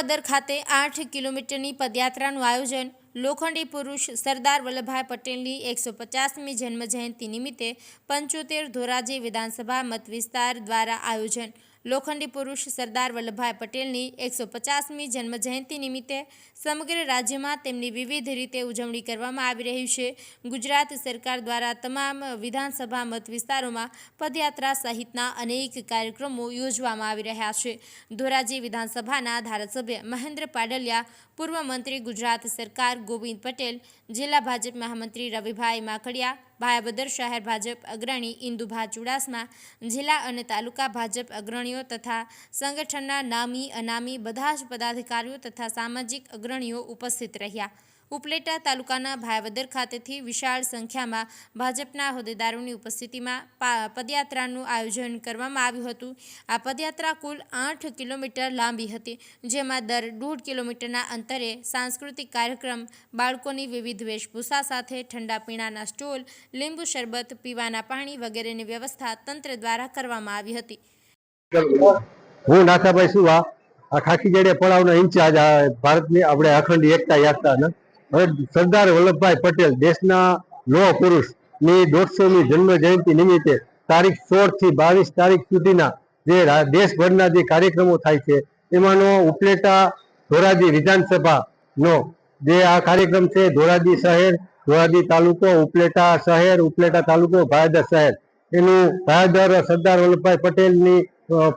ભાયાવદર ખાતે આઠ કિલોમીટરની પદયાત્રાનું આયોજન લોખંડી પુરુષ સરદાર વલ્લભભાઈ પટેલની એકસો પચાસમી જન્મજયંતિ નિમિત્તે પંચોતેર ધોરાજી વિધાનસભા મત વિસ્તાર દ્વારા આયોજન લોખંડી પુરુષ સરદાર વલ્લભભાઈ પટેલની એકસો પચાસમી જન્મજયંતિ નિમિત્તે સમગ્ર રાજ્યમાં તેમની વિવિધ રીતે ઉજવણી કરવામાં આવી રહી છે. ગુજરાત સરકાર દ્વારા તમામ વિધાનસભા મત વિસ્તારોમાં પદયાત્રા સહિતના અનેક કાર્યક્રમો યોજવામાં આવી રહ્યા છે. ધોરાજી વિધાનસભાના ધારાસભ્ય મહેન્દ્ર પાડલિયા, પૂર્વ મંત્રી ગુજરાત સરકાર ગોવિંદ પટેલ, જિલ્લા ભાજપ મહામંત્રી રવિભાઈ માકડિયા ભાયાવદર શહેર ભાજપ અગ્રણી ઇન્દુભા ચુડાસમા જિલ્લા અને તાલુકા ભાજપ અગ્રણીઓ તથા સંગઠનના નામી, અનામી બધા જ પદાધિકારીઓ તથા સામાજિક અગ્રણીઓ ઉપસ્થિત રહ્યા. ઉપલેટા તાલુકાના ભાયાવદર ખાતેથી વિશાળ સંખ્યામાં ભાજપના હોદ્દેદારોની ઉપસ્થિતિમાં પદયાત્રાનું આયોજન કરવામાં આવ્યું હતું. આ પદયાત્રા કુલ આઠ કિલોમીટર લાંબી હતી, જેમાં દર દોઢ કિલોમીટરના અંતરે સાંસ્કૃતિક કાર્યક્રમ, બાળકોની વિવિધ વેશભૂષા સાથે ઠંડા પીણાના સ્ટોલ, લીંબુ શરબત, પીવાના પાણી વગેરેની વ્યવસ્થા તંત્ર દ્વારા કરવામાં આવી હતી. હું નાથાભાઈ સુવા, આ ખાખી જડે પડાવનો ઇન્ચાર્જ ભારતની આપણે અખંડ એકતા યાત્રાના સરદાર વલ્લભભાઈ પટેલ દેશના લોહ પુરુષની દોઢસોમી જન્મ જયંતિ નિમિત્તે તારીખ સોળથી બાવીસ તારીખ સુધીના જે દેશભરના જે કાર્યક્રમો થાય છે, એમાંનો ઉપલેટા ધોરાજી વિધાનસભાનો જે આ કાર્યક્રમ છે, ધોરાજી શહેર, ધોરાજી તાલુકો, ઉપલેટા શહેર, ઉપલેટા તાલુકો, ભાયદર શહેર. એનું ભાયાદર સરદાર વલ્લભભાઈ પટેલની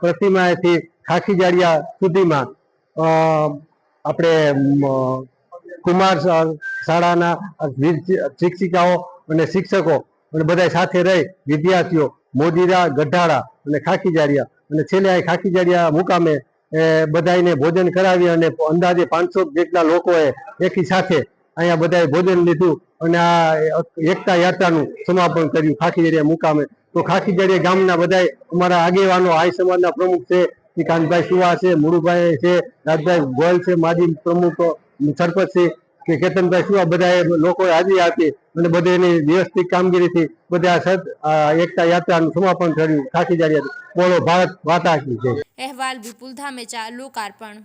પ્રતિમાએથી ખાખી જાડિયા સુધીમાં આપણે કુમાર શાળાના શિક્ષિકાઓ અને શિક્ષકો અને બધા સાથે રહી વિદ્યાર્થીઓ મોદીરા, ગઢાળા અને ખાખી જાડિયા અને છેલ્લે આ ખાખીજારિયા મુકામે એ બધાને ભોજન કરાવી અને અંદાજે પાંચસો જેટલા લોકોએ એકી સાથે અહીંયા બધાએ ભોજન લીધું અને આ એકતા યાત્રાનું સમાપન કર્યું ખાખીજારિયા મુકામે. તો ખાખીજારિયા ગામના બધાએ અમારા આગેવાનો આય સમાજના પ્રમુખ છે શ્રી કાંતભાઈ સુવા છે, મુરુભાઈ છે, રાજભાઈ ગોયલ છે, માજી પ્રમુખ સરપંચ છે કે કેતનભાઈ શું આ બધા લોકોએ હાજરી આપી અને બધાની વ્યવસ્થિત કામગીરીથી બધા એકતા યાત્રાનું સમાપન થયું. ખાસી જાડિયા બોલો, ભારત વાતાશી કી અહેવાલ વિપુલ ધામેચા, લોકાર્પણ.